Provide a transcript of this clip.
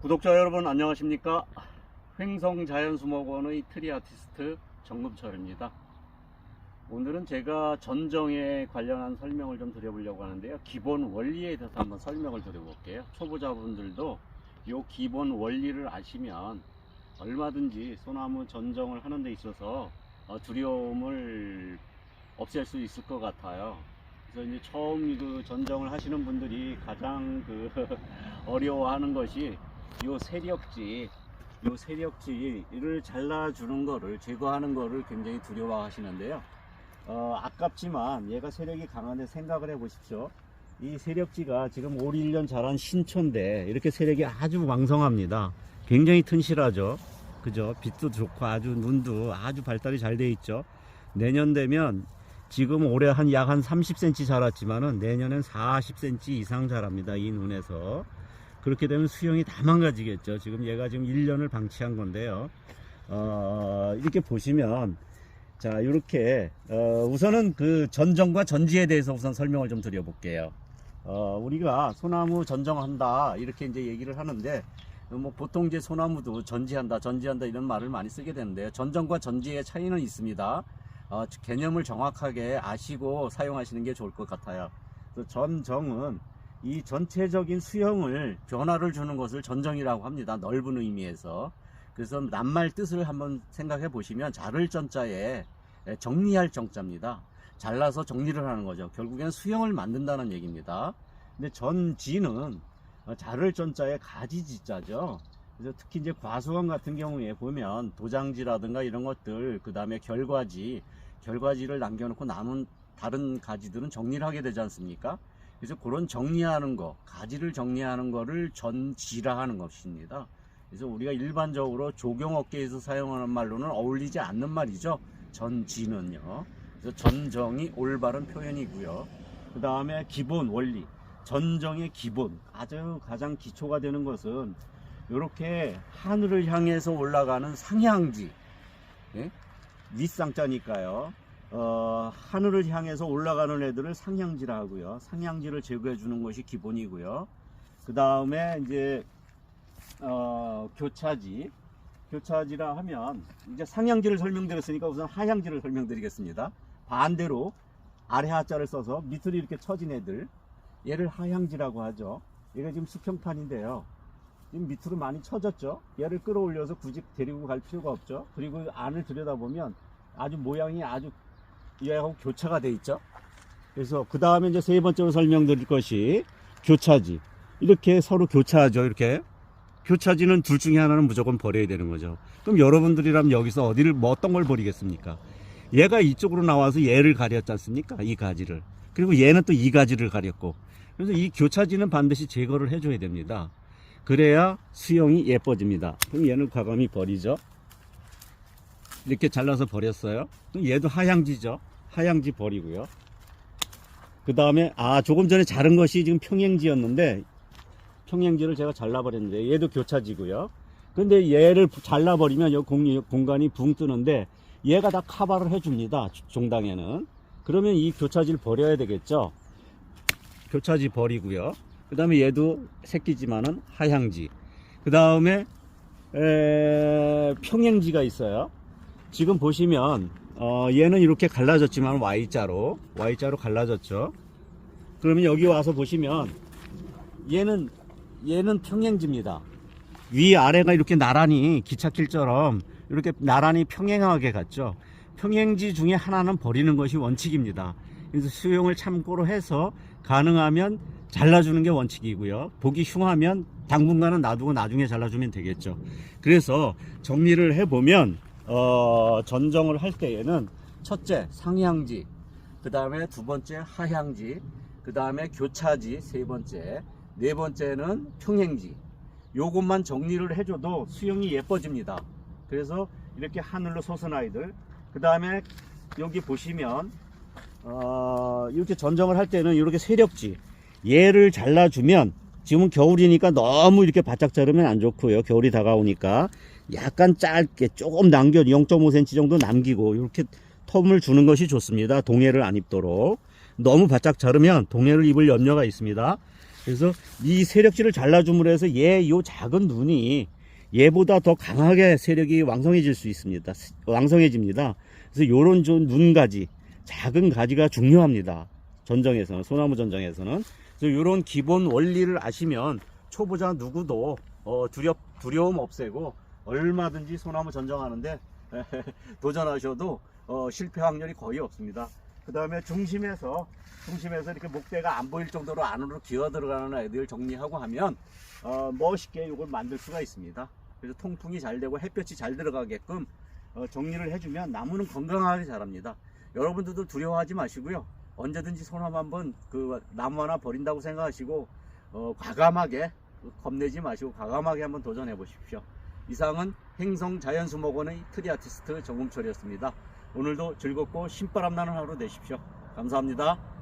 구독자 여러분 안녕하십니까? 횡성자연수목원의 트리 아티스트 정금철입니다. 오늘은 제가 전정에 관련한 설명을 좀 드려보려고 하는데요. 기본 원리에 대해서 한번 설명을 드려볼게요. 초보자분들도 이 기본 원리를 아시면 얼마든지 소나무 전정을 하는 데 있어서 어, 두려움을 없앨 수 있을 것 같아요. 그래서 이제 처음 그 전정을 하시는 분들이 가장 그 어려워하는 것이 요 세력지, 요 세력지를 잘라주는 거를 제거하는 거를 굉장히 두려워하시는데요. 어, 아깝지만 얘가 세력이 강한데 생각을 해 보십시오. 이 세력지가 지금 5, 1년 자란 신초인데 이렇게 세력이 아주 왕성합니다. 굉장히 튼실하죠. 그죠? 빛도 좋고 아주 눈도 아주 발달이 잘 돼 있죠. 내년 되면 지금 올해 한 약한 30cm 자랐지만은 내년엔 40cm 이상 자랍니다. 이 눈에서. 그렇게 되면 수영이 다 망가지겠죠. 지금 얘가 지금 1년을 방치한 건데요. 어, 이렇게 보시면 자, 이렇게 어, 우선은 그 전정과 전지에 대해서 우선 설명을 좀 드려볼게요. 어, 우리가 소나무 전정한다 이렇게 이제 얘기를 하는데 뭐 보통 이제 소나무도 전지한다, 전지한다 이런 말을 많이 쓰게 되는데요. 전정과 전지의 차이는 있습니다. 어, 개념을 정확하게 아시고 사용하시는 게 좋을 것 같아요. 전정은 이 전체적인 수형을 변화를 주는 것을 전정이라고 합니다. 넓은 의미에서. 그래서 낱말 뜻을 한번 생각해 보시면 자를 전자에 정리할 정자입니다. 잘라서 정리를 하는 거죠. 결국엔 수형을 만든다는 얘기입니다. 근데 전지는 자를 전자에 가지지자죠. 그래서 특히 이제 과수원 같은 경우에 보면 도장지라든가 이런 것들, 그 다음에 결과지, 결과지를 남겨놓고 남은 다른 가지들은 정리를 하게 되지 않습니까? 그래서 그런 정리하는 거, 가지를 정리하는 거를 전지라 하는 것입니다. 그래서 우리가 일반적으로 조경업계에서 사용하는 말로는 어울리지 않는 말이죠. 전지는요. 그래서 전정이 올바른 표현이고요. 그 다음에 기본 원리, 전정의 기본, 아주 가장 기초가 되는 것은 이렇게 하늘을 향해서 올라가는 상향지, 예? 윗상자니까요. 어, 하늘을 향해서 올라가는 애들을 상향지라 하고요. 상향지를 제거해 주는 것이 기본이고요. 그 다음에 이제 어, 교차지. 교차지라 하면 이제 상향지를 설명드렸으니까 우선 하향지를 설명드리겠습니다. 반대로 아래 하자를 써서 밑으로 이렇게 처진 애들 얘를 하향지라고 하죠. 얘가 지금 수평판인데요. 지금 밑으로 많이 처졌죠. 얘를 끌어올려서 굳이 데리고 갈 필요가 없죠. 그리고 안을 들여다보면 아주 모양이 아주 얘하고 교차가 돼 있죠. 그래서 그 다음에 이제 세 번째로 설명드릴 것이 교차지. 이렇게 서로 교차하죠. 이렇게. 교차지는 둘 중에 하나는 무조건 버려야 되는 거죠. 그럼 여러분들이라면 여기서 어디를 뭐 어떤 걸 버리겠습니까? 얘가 이쪽으로 나와서 얘를 가렸지 않습니까? 이 가지를. 그리고 얘는 또 이 가지를 가렸고. 그래서 이 교차지는 반드시 제거를 해줘야 됩니다. 그래야 수영이 예뻐집니다. 그럼 얘는 과감히 버리죠. 이렇게 잘라서 버렸어요. 얘도 하향지죠. 하향지 버리고요. 그 다음에 아 조금 전에 자른 것이 지금 평행지였는데 평행지를 제가 잘라버렸는데 얘도 교차지고요. 근데 얘를 잘라버리면 이 공, 공간이 붕 뜨는데 얘가 다 카바를 해줍니다. 종당에는. 그러면 이 교차지를 버려야 되겠죠. 교차지 버리고요. 그 다음에 얘도 새끼지만은 하향지. 그 다음에 평행지가 있어요. 지금 보시면 어, 얘는 이렇게 갈라졌지만 Y자로 Y자로 갈라졌죠. 그러면 여기 와서 보시면 얘는 얘는 평행지입니다. 위 아래가 이렇게 나란히 기찻길처럼 이렇게 나란히 평행하게 갔죠. 평행지 중에 하나는 버리는 것이 원칙입니다. 그래서 수용을 참고로 해서 가능하면 잘라주는 게 원칙이고요. 보기 흉하면 당분간은 놔두고 나중에 잘라주면 되겠죠. 그래서 정리를 해보면 어, 전정을 할 때에는 첫째 상향지, 그 다음에 두 번째 하향지, 그 다음에 교차지 세 번째, 네 번째는 평행지. 요것만 정리를 해줘도 수영이 예뻐집니다. 그래서 이렇게 하늘로 솟은 아이들, 그 다음에 여기 보시면 어, 이렇게 전정을 할 때는 이렇게 세력지 얘를 잘라주면 지금은 겨울이니까 너무 이렇게 바짝 자르면 안 좋고요. 겨울이 다가오니까 약간 짧게 조금 남겨 0.5cm 정도 남기고 이렇게 텀을 주는 것이 좋습니다. 동해를 안 입도록 너무 바짝 자르면 동해를 입을 염려가 있습니다. 그래서 이 세력질을 잘라줌으로 해서 얘요 작은 눈이 얘보다 더 강하게 세력이 왕성해질 수 있습니다. 왕성해집니다. 그래서 요런 좀 눈가지, 작은 가지가 중요합니다. 전정에서는, 소나무 전정에서는. 그래서 요런 기본 원리를 아시면 초보자 누구도 어, 두렵, 두려움 없애고 얼마든지 소나무 전정하는데 도전하셔도 어, 실패 확률이 거의 없습니다. 그 다음에 중심에서 중심에서 이렇게 목대가 안 보일 정도로 안으로 기어 들어가는 애들 정리하고 하면 어, 멋있게 이걸 만들 수가 있습니다. 그래서 통풍이 잘 되고 햇볕이 잘 들어가게끔 어, 정리를 해주면 나무는 건강하게 자랍니다. 여러분들도 두려워하지 마시고요. 언제든지 소나무 한번 그 나무 하나 버린다고 생각하시고 어, 과감하게 겁내지 마시고 과감하게 한번 도전해 보십시오. 이상은 행성 자연수목원의 트리 아티스트 정금철이었습니다. 오늘도 즐겁고 신바람 나는 하루 되십시오. 감사합니다.